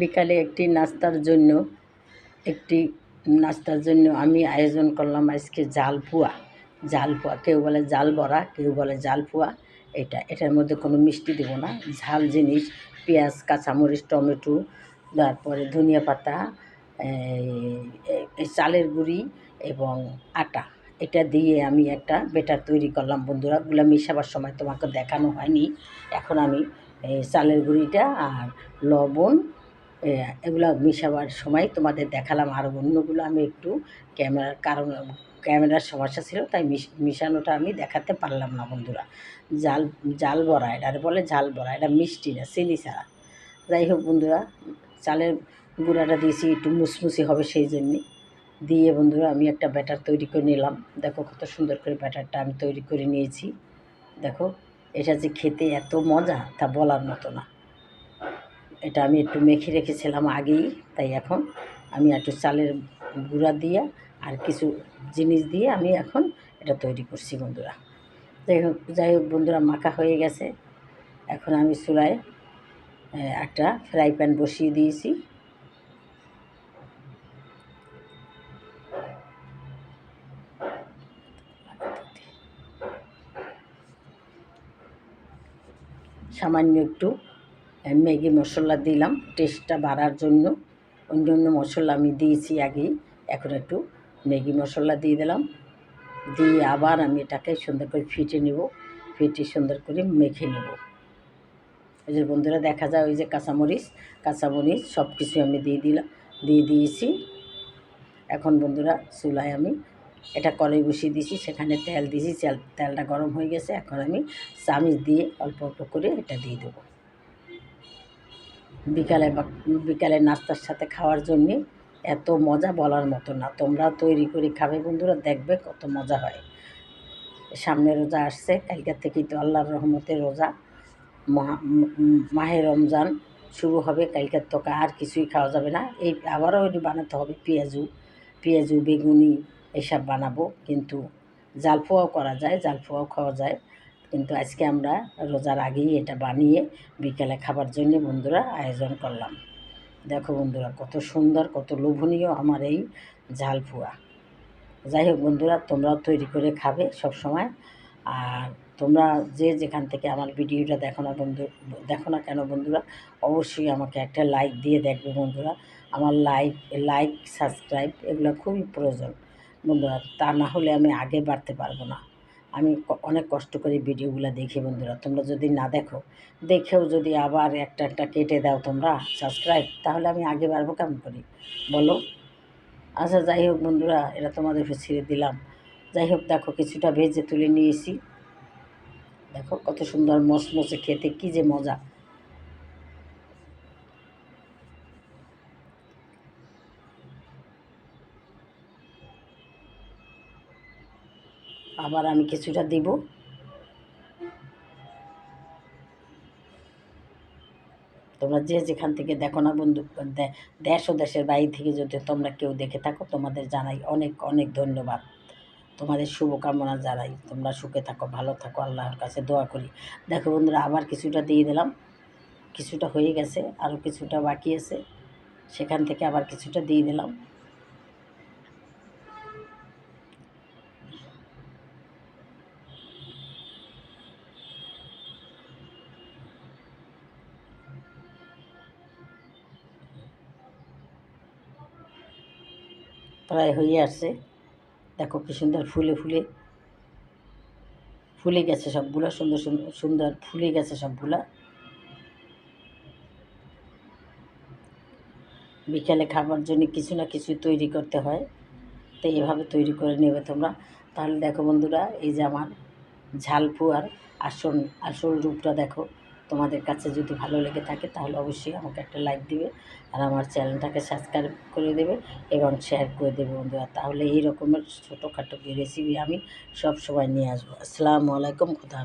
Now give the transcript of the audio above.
বিকালে একটি নাস্তার জন্য, একটি নাস্তার জন্য আমি আয়োজন করলাম আজকে জাল পুয়া। জাল পুয়া, কেউ বলে জাল বড়া, কেউ বলে জাল পুয়া। এটা, এটার মধ্যে কোনো মিষ্টি দেবো না। ঝাল জিনিস, পেঁয়াজ, কাঁচামরিচ, টমেটো, তারপরে ধনিয়া পাতা চালের গুঁড়ি এবং আটা। এটা দিয়ে আমি একটা বেটার তৈরি করলাম বন্ধুরা। ওগুলো মেশাবার সময় তোমাকে দেখানো হয়নি। এখন আমি এই চালের গুঁড়িটা আর লবণ এগুলো মিশাবার সময় তোমাদের দেখালাম আর অন্যগুলো আমি একটু ক্যামেরার কারণ ক্যামেরার সমস্যা ছিল, তাই মিশ- মিশানোটা আমি দেখাতে পারলাম না বন্ধুরা। জাল জাল বড়া এটা বলে জাল বড়া, এটা মিষ্টি না, চিনি ছাড়া। যাই হোক বন্ধুরা, চালের গুঁড়াটা দিয়েছি, একটু মুসমুসি হবে সেই জন্যে। দিয়ে বন্ধুরা আমি একটা ব্যাটার তৈরি করে নিলাম। দেখো কত সুন্দর করে ব্যাটারটা আমি তৈরি করে নিয়েছি। দেখো, এটা যে খেতে এত মজা তা বলার মতো না। এটা আমি একটু মেখে রেখেছিলাম আগেই, তাই এখন আমি একটু চালের গুঁড়া দিয়ে আর কিছু জিনিস দিয়ে আমি এখন এটা তৈরি করছি বন্ধুরা। যাই হোক যাই হোক বন্ধুরা, মাখা হয়ে গেছে। এখন আমি চুলায় একটা ফ্রাই প্যান বসিয়ে দিয়েছি। সামান্য একটু ম্যাগি মশলা দিলাম টেস্টটা বাড়ার জন্য। অন্য অন্য মশলা আমি দিয়েছি আগেই, এখন একটু ম্যাগি মশলা দিয়ে দিলাম। দিয়ে আবার আমি এটাকে সুন্দর করে ফিটে নেব, ফিটে সুন্দর করে মেখে নেব। ওই যে বন্ধুরা, দেখা যায় ওই যে কাঁচামরিচ কাঁচামরিচ সব কিছু আমি দিয়ে দিলাম, দিয়ে দিয়েছি। এখন বন্ধুরা, চুলায় আমি এটা কড়াই বসিয়ে দিয়েছি, সেখানে তেল দিয়েছি, তেল, তেলটা গরম হয়ে গেছে। এখন আমি চামিচ দিয়ে অল্প অল্প করে এটা দিয়ে দেবো। বিকালে বিকালে নাস্তার সাথে খাওয়ার জন্যে এত মজা বলার মতো না। তোমরা তৈরি করে খাবে বন্ধুরা, দেখবে কত মজা হয়। সামনে রোজা আসছে, কালকার থেকেই তো আল্লাহর রহমতের রোজা। মহা রমজান শুরু হবে, কালকার তোকে আর কিছুই খাওয়া যাবে না। এই আবারও এটি বানাতে হবে পেঁয়াজু পেঁয়াজু, বেগুনি এসব বানাবো। কিন্তু জাল পোয়াও করা যায় জাল পোয়াও খাওয়া যায়। কিন্তু আজকে আমরা রোজার আগেই এটা বানিয়ে বিকেলে খাবার জন্য বন্ধুরা আয়োজন করলাম। দেখো বন্ধুরা, কত সুন্দর, কত লোভনীয় আমার এই ঝাল পোয়া। যাই হোক বন্ধুরা, তোমরাও তৈরি করে খাবে সব সময় আর তোমরা যে যেখান থেকে আমার ভিডিওটা দেখো না বন্ধু, দেখো না কেন বন্ধুরা, অবশ্যই আমাকে একটা লাইক দিয়ে দেখবে বন্ধুরা। আমার লাইক লাইক, সাবস্ক্রাইব এগুলো খুবই প্রয়োজন। বন্ধুরা, তা না হলে আমি আগে বাড়তে পারব না। আমি অনেক কষ্ট করে ভিডিওগুলো দেখি বন্ধুরা। তোমরা যদি না দেখো, দেখেও যদি আবার একটা একটা কেটে দাও তোমরা সাবস্ক্রাইব তাহলে আমি আগে বাড়বো কেমন করি? বলো? আচ্ছা যাই হোক বন্ধুরা এরা তোমাদের ছেড়ে দিলাম। যাই হোক, দেখো কিছুটা ভেজে তুলে নিয়েছি। দেখো কত সুন্দর মসমসে খেতে, কী যে মজা। আবার আমি কিছুটা দিব। তোমরা যে যেখান থেকে দেখো না বন্ধু দেশ ও দেশের বাইরে থেকে যদি তোমরা কেউ দেখে থাকো, তোমাদের জানাই অনেক অনেক ধন্যবাদ। তোমাদের শুভকামনা জানাই। তোমরা সুখে থাকো, ভালো থাকো, আল্লাহর কাছে দোয়া করি। দেখো বন্ধুরা, আবার কিছুটা দিয়ে দিলাম। কিছুটা হয়ে গেছে আরও কিছুটা বাকি আছে। সেখান থেকে আবার কিছুটা দিয়ে দিলাম। প্রায় হয়ে আসছে। দেখো কি সুন্দর ফুলে ফুলে ফুলে গেছে সবগুলো, সুন্দর সুন্দর সুন্দর ফুলে গেছে সবগুলা। বিকালে খাবার জন্য কিছু না কিছু তৈরি করতে হয়, তো এভাবে তৈরি করে নেবে তোমরা। তাহলে দেখো বন্ধুরা, এই যে আমার ঝালপুয়ার আসল আসল রূপটা দেখো। তোমাদের কাছে যদি ভালো লেগে থাকে তাহলে অবশ্যই আমাকে একটা লাইক দিবে আর আমার চ্যানেলটাকে সাবস্ক্রাইব করে দেবে এবং শেয়ার করে দেবে বন্ধুরা। তাহলে এই রকমের ছোটোখাটো রেসিপি আমি সব সময় নিয়ে আসব। আসসালামু আলাইকুম, খুদা